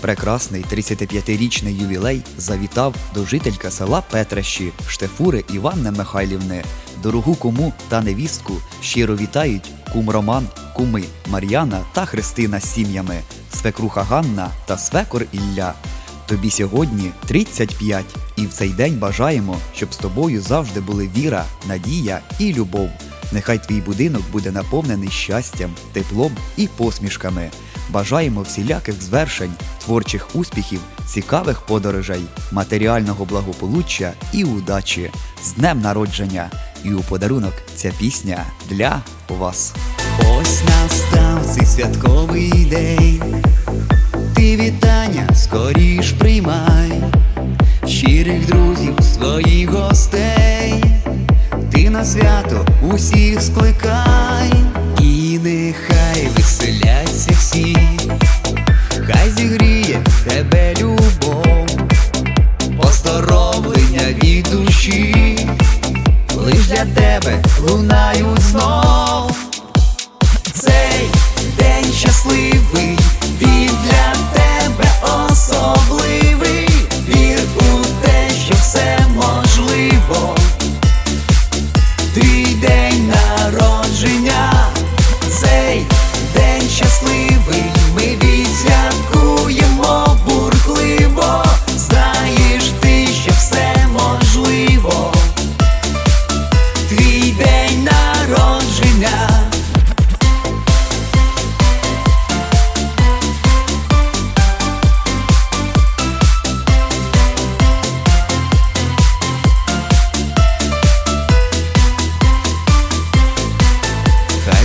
Прекрасний 35-річний ювілей завітав до жителька села Петрещі Штефури Іванни Михайлівни. Дорогу кому та невістку щиро вітають кум Роман, куми Мар'яна та Христина з сім'ями, свекруха Ганна та свекор Ілля. Тобі сьогодні 35, і в цей день бажаємо, щоб з тобою завжди були віра, надія і любов. Нехай твій будинок буде наповнений щастям, теплом і посмішками. Бажаємо всіляких звершень, творчих успіхів, цікавих подорожей, матеріального благополуччя і удачі з днем народження. І у подарунок ця пісня для вас. Ось настав цей святковий день. Ти вітання скоріш приймай, щирих друзів, своїх гостей, ти на свято усіх скликай, тебе любов, поздоровлення від душі, лиш для тебе лунають знов. Цей день щасливий, він для тебе особливий. Вір у те, що все можливо. Твій день народження,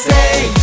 say.